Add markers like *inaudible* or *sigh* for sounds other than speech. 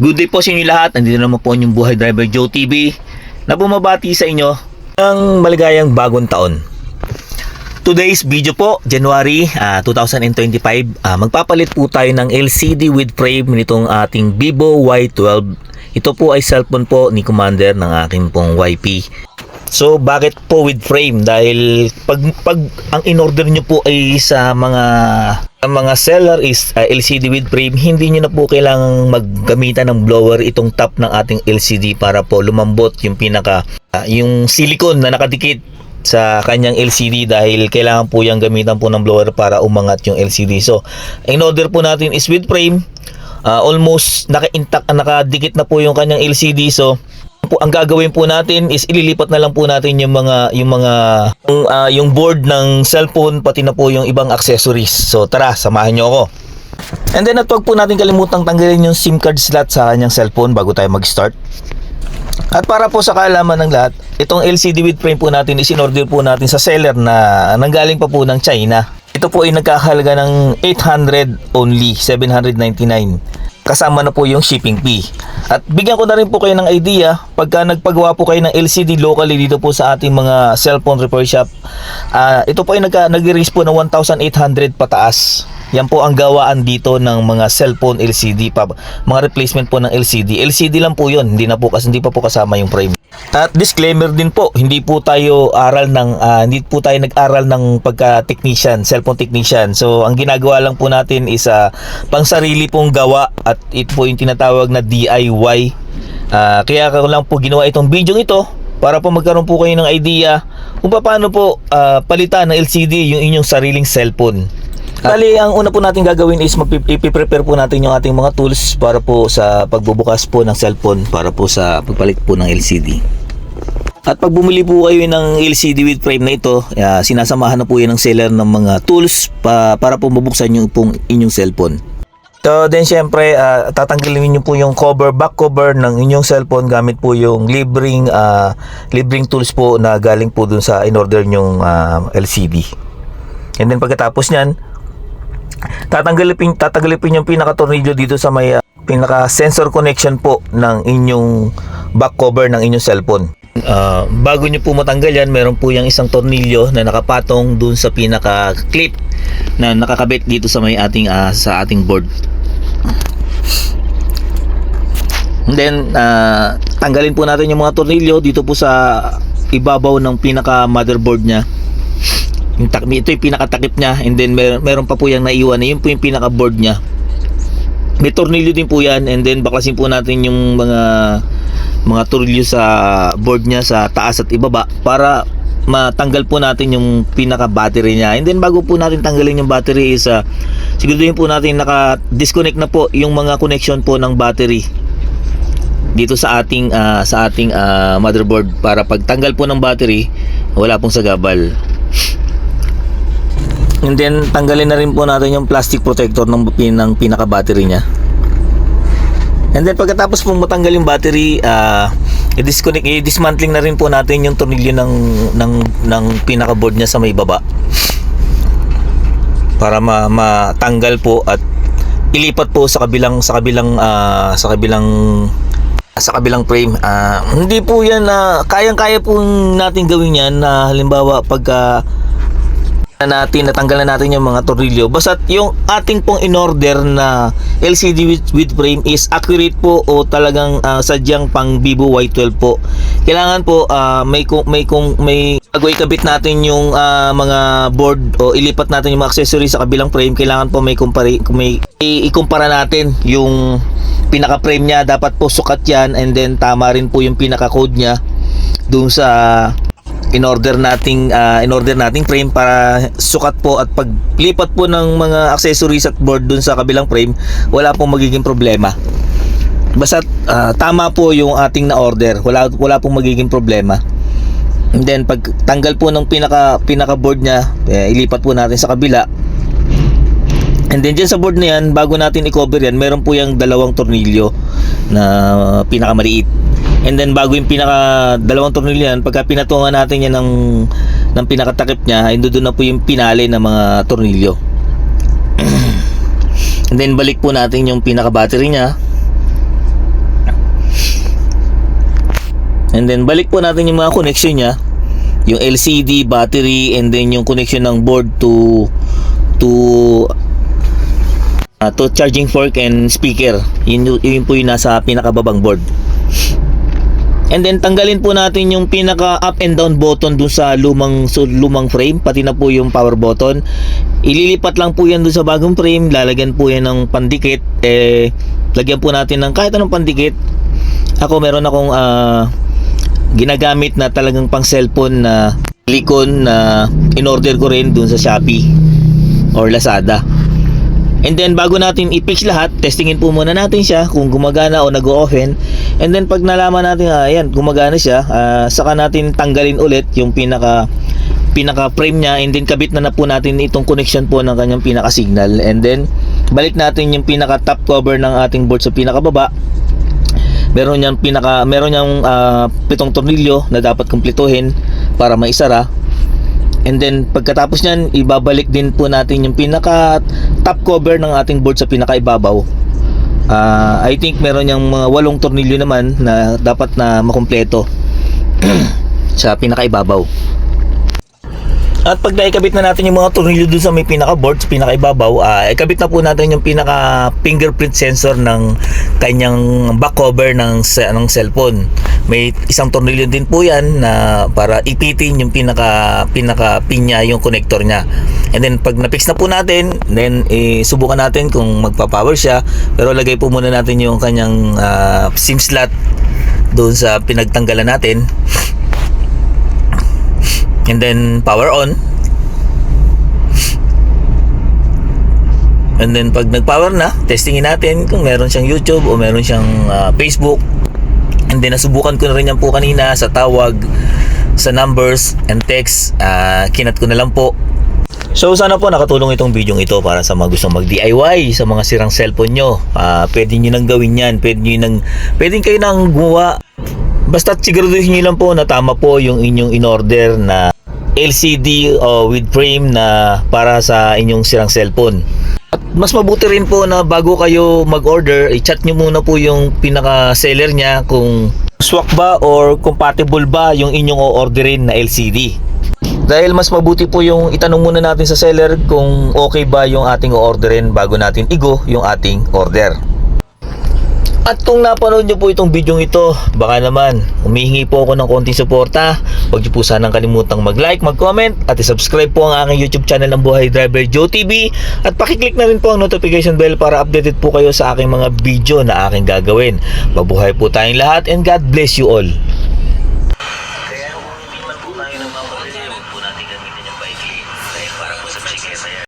Good day po sa inyo lahat. Nandito naman po inyong Buhay Driver Joe TV na bumabati sa inyo ng maligayang bagong taon. Today's video po, January ah, 2025. Ah, magpapalit po tayo ng LCD with frame nitong ating Vivo Y12. Ito po ay cellphone po ni Commander ng aking pong YP. So bakit po with frame? Dahil pag, pag ang in-order nyo po ay sa mga ang mga seller is uh, LCD with frame, hindi nyo na po kailangang maggamitan ng blower itong top ng ating LCD para po lumambot yung pinaka ah, yung silicone na nakadikit sa kanyang LCD dahil kailangan po yung gamitan po ng blower para umangat yung LCD. So, in order po natin is with frame, ah, almost naka-intact, nakadikit na po yung kanyang LCD. So, po ang gagawin po natin is ililipat na lang po natin yung mga yung mga yung, ah, yung board ng cellphone pati na po yung ibang accessories. So, tara, samahan niyo ako. And then at wag po natin kalimutang tanggalin yung SIM card slot sa kanyang cellphone bago tayo mag-start. At para po sa kaalaman ng lahat, itong LCD with frame po natin is in-order po natin sa seller na nanggaling pa po ng China. Ito po ay nagkakahalaga ng 800 only, 799. Kasama na po yung shipping fee. At bigyan ko na rin po kayo ng idea, pagka nagpagawa po kayo ng LCD locally dito po sa ating mga cellphone repair shop, ah, ito po ay nag- nag-raise po ng 1,800 pataas. Yan po ang gawaan dito ng mga cellphone LCD pa mga replacement po ng LCD. LCD lang po 'yon, hindi na po kasi hindi pa po kasama yung frame. At disclaimer din po, hindi po tayo aral ng ah, hindi po tayo nag-aral ng pagka technician, cellphone technician. So ang ginagawa lang po natin is ah, pang sarili pong gawa at ito po yung tinatawag na DIY. Ah, kaya ko lang po ginawa itong video ito para po magkaroon po kayo ng idea kung paano po ah, palitan ng LCD yung inyong sariling cellphone. Bali, ang una po natin gagawin is mag-prepare po natin yung ating mga tools para po sa pagbubukas po ng cellphone para po sa pagpalit po ng LCD. At pag bumili po kayo ng LCD with frame na ito, ah, sinasamahan na po yan ng seller ng mga tools pa, para po mabuksan yung pong inyong cellphone. So then syempre ah, tatanggalin niyo po yung cover, back cover ng inyong cellphone gamit po yung libreng ah, libreng tools po na galing po dun sa in-order nyong ah, LCD. And then pagkatapos niyan, tatanggalin tatanggalin yung pinaka tornilyo dito sa may ah, pinaka sensor connection po ng inyong back cover ng inyong cellphone. Ah, bago nyo po matanggal yan, meron po yung isang tornilyo na nakapatong dun sa pinaka clip na nakakabit dito sa may ating ah, sa ating board. And then ah, tanggalin po natin yung mga tornilyo dito po sa ibabaw ng pinaka motherboard niya. Ito yung pinakatakip niya and then mer meron pa po yung naiwan na yun po yung pinaka board niya. May tornilyo din po yan and then baklasin po natin yung mga mga tornilyo sa board niya sa taas at ibaba para matanggal po natin yung pinaka battery niya and then bago po natin tanggalin yung battery is uh, siguraduhin po natin naka disconnect na po yung mga connection po ng battery dito sa ating ah, sa ating ah, motherboard para pagtanggal po ng battery wala pong sagabal And then tanggalin na rin po natin yung plastic protector ng, ng pinaka battery niya. And then pagkatapos pong matanggal yung battery, ah i-disconnect, i-dismantling na rin po natin yung tornilyo ng ng ng pinaka board niya sa may baba. Para ma matanggal po at ilipat po sa kabilang sa kabilang ah, sa kabilang sa kabilang frame. Ah, hindi po 'yan na kayang-kaya po natin gawin 'yan na halimbawa pagka na natin natanggal na natin yung mga tornilyo basta yung ating pong in-order na LCD with, with frame is accurate po o talagang ah, sadyang pang Vivo Y12 po. Kailangan po ah, may may kung may bago ikabit natin yung ah, mga board o ilipat natin yung mga accessories sa kabilang frame kailangan po may kumpara may ikumpara natin yung pinaka frame niya. Dapat po sukat yan and then tama rin po yung pinaka code niya doon sa in order nating ah, in order nating frame para sukat po at paglipat po ng mga accessories at board dun sa kabilang frame wala pong magiging problema. Basta ah, tama po yung ating na order. Wala wala pong magiging problema. And then pag tanggal po ng pinaka pinaka board niya eh, ilipat po natin sa kabila. And then dyan sa board na yan, bago natin i-cover yan, meron po yung dalawang tornilyo na pinakamaliit. And then bago yung pinaka dalawang tornilyo yan, pagka pinatungan natin yan ng, ng pinakatakip niya, ay doon na po yung pinali ng mga tornilyo. *clears throat* And then balik po natin yung pinaka battery niya. And then balik po natin yung mga connection niya. Yung LCD, battery, and then yung connection ng board to to uh, to charging fork and speaker. Yun, yun po yung nasa pinakababang board. And then tanggalin po natin yung pinaka up and down button dun sa lumang so, lumang frame pati na po yung power button. Ililipat lang po yan dun sa bagong frame, lalagyan po yan ng pandikit. Eh lagyan po natin ng kahit anong pandikit. Ako meron akong ah, ginagamit na talagang pang cellphone na silicone na in-order ko rin dun sa Shopee or Lazada. And then bago natin i-fix lahat, testingin po muna natin siya kung gumagana o nag-o-offen. And then pag nalaman natin ah, ayan, gumagana siya, ah, saka natin tanggalin ulit yung pinaka pinaka frame niya. And then kabit na na po natin itong connection po ng kanyang pinaka signal. And then balik natin yung pinaka top cover ng ating board sa pinaka baba. Meron niyang pinaka meron niyang ah, pitong tornilyo na dapat kumpletuhin para maisara And then pagkatapos niyan, ibabalik din po natin yung pinaka top cover ng ating board sa pinaka ibabaw. Ah, I think meron yung mga walong tornilyo naman na dapat na makumpleto *clears throat* sa pinaka ibabaw. At pag naikabit na natin yung mga tornilyo dun sa may pinaka board, sa pinaka ibabaw, ah, ikabit na po natin yung pinaka fingerprint sensor ng kanyang back cover ng, ng cellphone. May isang tornilyo din po yan na para ipitin yung pinaka pinaka pinya yung connector niya. And then pag na-fix na po natin, then eh, natin kung magpa-power siya. Pero lagay po muna natin yung kanyang ah, SIM slot doon sa pinagtanggalan natin. And then power on. And then pag nag-power na, testingin natin kung meron siyang YouTube o meron siyang ah, Facebook. And then nasubukan ko na rin yan po kanina sa tawag, sa numbers and text. Ah, kinat ko na lang po. So sana po nakatulong itong video ito para sa mga gustong mag-DIY sa mga sirang cellphone nyo. Ah, pwede nyo nang gawin yan. Pwede nyo nang, pwede kayo nang gumawa Basta siguraduhin nyo lang po na tama po yung inyong in-order na LCD o with frame na para sa inyong sirang cellphone. At mas mabuti rin po na bago kayo mag-order, i-chat nyo muna po yung pinaka-seller niya kung swak ba or compatible ba yung inyong o-orderin na LCD. Dahil mas mabuti po yung itanong muna natin sa seller kung okay ba yung ating o-orderin bago natin igo yung ating order. At kung napanood nyo po itong video ito, baka naman humihingi po ako ng konting suporta. Huwag nyo po sanang kalimutang mag-like, mag-comment at i-subscribe po ang aking YouTube channel ng Buhay Driver Joe TV at pakiclick na rin po ang notification bell para updated po kayo sa aking mga video na aking gagawin. Mabuhay po tayong lahat and God bless you all.